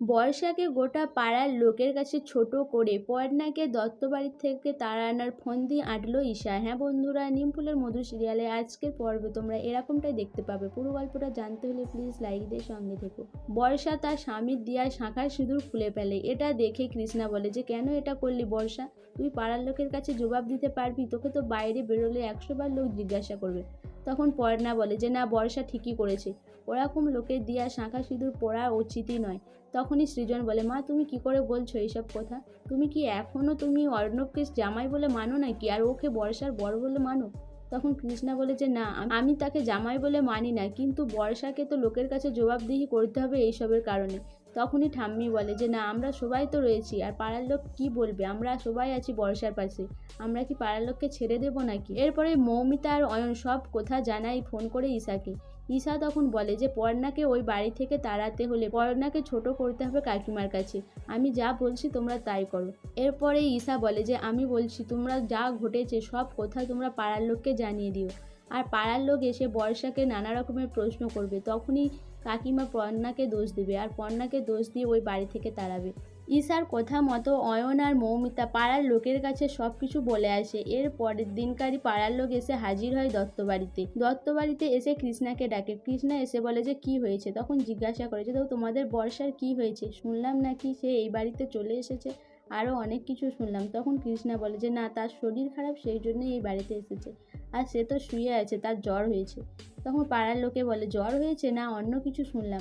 বর্ষাকে গোটা পাড়ার লোকের কাছে ছোট করে পর্ণাকে দত্তবাড়ির থেকে তাড়ানোর ফন্দি আঁটলো ঈশা। হ্যাঁ বন্ধুরা, নিমফুলের মধু সিরিয়ালে আজকের পর্বে তোমরা এরকমটাই দেখতে পাবে। পুরো গল্পটা জানতে হলে প্লিজ লাইক দিয়ে সঙ্গে থেকো। বর্ষা তার স্বামীর দিয়ায় শাঁখার সিঁদুর খুলে ফেলে। এটা দেখে কৃষ্ণা বলে, যে কেন এটা করলি বর্ষা? তুই পাড়ার লোকের কাছে জবাব দিতে পারবি? তোকে তো বাইরে বেরোলে একশোবার লোক জিজ্ঞাসা করবে। তখন পর্ণা বলে যে, না, বর্ষা ঠিকই করেছে। ওরকম লোকের দিয়া শাঁখা সিঁদুর পরা উচিতই নয়। তখনই সৃজন বলে, মা, তুমি কি করে বলছো এইসব কথা? তুমি কি এখনও তুমি অর্ণবকে জামাই বলে মানো নাকি? আর ওকে বর্ষার বর বলে মানো? তখন কৃষ্ণা বলে যে, না আমি তাকে জামাই বলে মানি না, কিন্তু বর্ষাকে তো লোকের কাছে জবাবদিহি করতে হবে এইসবের কারণে। তখনই ঠাম্মি বলে যে, না, আমরা সবাই তো রয়েছি, আর পাড়ার লোক কি বলবে? আমরা সবাই আছি বর্ষার পাশে। আমরা কি পাড়ার লোককে ছেড়ে দেবো নাকি? এরপরে মৌমিতা আর অয়ন সব কথা জানাই ফোন করে ঈশাকে। ঈশা তখন বলে যে, পর্ণাকে ওই বাড়ি থেকে তাড়াতে হলে পর্ণাকে ছোট করতে হবে কাকিমার কাছে। আমি যা বলছি তোমরা তাই করো। এরপরে ঈশা বলে যে, আমি বলছি, তোমরা যা ঘটেছে সব কথা তোমরা পাড়ার লোককে জানিয়ে দিও। আর পাড়ার লোক এসে বর্ষাকে নানা রকমের প্রশ্ন করবে। তখনই কাকিমা পর্ণাকে দোষ দেবে আর পর্ণাকে দোষ দিয়ে ওই বাড়ি থেকে তাড়াবে। ঈশার কথা মতো অয়ন আর মৌমিতা পাড়ার লোকের কাছে সব কিছু বলে আসে। এর পরের দিনকারই পাড়ার লোক এসে হাজির হয় দত্তবাড়িতে। দত্তবাড়িতে এসে কৃষ্ণাকে ডাকে। কৃষ্ণা এসে বলে যে, কি হয়েছে? তখন জিজ্ঞাসা করে যে, তো তোমাদের বর্ষার কি হয়েছে? শুনলাম নাকি সে এই বাড়িতে চলে এসেছে। আরও অনেক কিছু শুনলাম। তখন কৃষ্ণা বলে যে, না, তার শরীর খারাপ, সেই জন্যই এই বাড়িতে এসেছে। আর সে তো শুয়ে আছে, তার জ্বর হয়েছে। তখন পাড়ার লোকে বলে, জ্বর হয়েছে না, অন্য কিছু শুনলাম।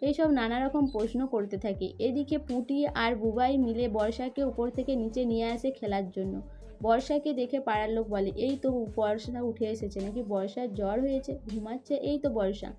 এইসব নানা রকম প্রশ্ন করতে থাকে। এদিকে পুটি আর বুবাই মিলে বর্ষাকে উপর থেকে নিচে নিয়ে আসে খেলার জন্য। বর্ষাকে দেখে পাড়ার লোক বলে, এই তো বর্ষা উঠে এসেছে, নাকি বর্ষার জ্বর হয়েছে? ঘুমাচ্ছে? এই তো বর্ষা।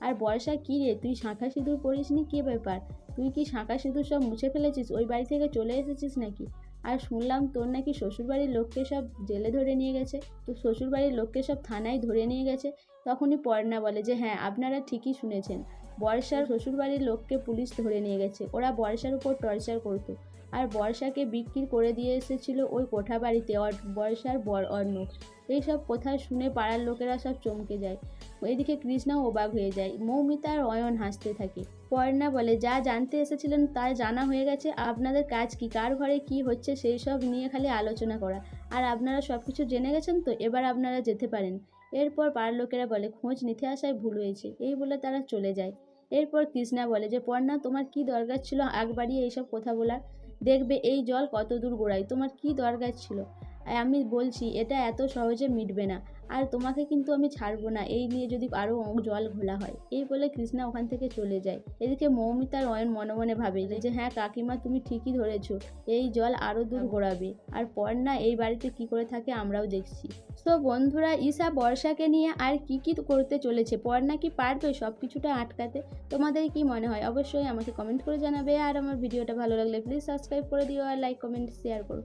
আর বর্ষা, কী রে? তুই শাঁখা সিঁদুর পরিসনি কী ব্যাপার? তুই কি শাঁখা সিঁদুর সব মুছে ফেলেছিস? ওই বাড়ি থেকে চলে এসেছিস নাকি? আর শুনলাম তোর নাকি শ্বশুরবাড়ির লোককে সব জেলে ধরে নিয়ে গেছে। তো শ্বশুরবাড়ির লোককে সব থানায় ধরে নিয়ে গেছে। তখনই পর্ণা বলে যে হ্যাঁ আপনারা ঠিকই শুনেছেন। বর্ষার শ্বশুরবাড়ির লোককে পুলিশ ধরে নিয়ে গেছে। ওরা বর্ষার উপর টর্চার করতো। আর বর্ষাকে বিক্রি করে দিয়ে এসেছিল ওই কোঠা বাড়িতে বর্ষার বর অর্ণব এইসব কথা শুনে পাড়ার লোকেরা সব চমকে যায়। এদিকে কৃষ্ণাও অবাক হয়ে যায়। মৌমিতা আর অয়ন হাসতে থাকে। পর্ণা বলে, যা জানতে এসেছিলেন তা জানা হয়ে গেছে। আপনাদের কাজ কি? কার ঘরে কি হচ্ছে সেই সব নিয়ে খালি আলোচনা করা। আর আপনারা সব কিছু জেনে গেছেন তো, এবার আপনারা যেতে পারেন। এরপর পাড়ার লোকেরা বলে, খোঁজ নিতে আসায় ভুল হয়েছে এই বলে তারা চলে যায়। এরপর কৃষ্ণা বলে যে, পর্ণা, তোমার কি দরকার ছিল? আগ বাড়িয়ে এইসব কথা বলার। দেখবে এই জল কতদূর গোড়ায়। তোমার কি দরকার ছিল? আমি বলছি, এটা এত সহজে মিটবে না। আর তোমাকে কিন্তু আমি ছাড়বো না, এই নিয়ে যদি আরও জল ঘোলা হয়। এই বলে কৃষ্ণা ওখান থেকে চলে যায়। এদিকে মৌমিতার অয়ন মনে মনে ভাবে যে হ্যাঁ কাকিমা তুমি ঠিকই ধরেছো, এই জল আরও দূর গড়াবে আর পর্ণা এই বাড়িতে কি করে থাকে আমরাও দেখছি। তো বন্ধুরা, ঈশা বর্ষাকে নিয়ে আর কি কি করতে চলেছে? পর্ণা কি পারবে সব কিছুটা আটকাতে? তোমাদের কি মনে হয়? অবশ্যই আমাকে কমেন্ট করে জানাবে। আর আমার ভিডিওটা ভালো লাগলে প্লিজ সাবস্ক্রাইব করে দিও আর লাইক কমেন্ট শেয়ার করো।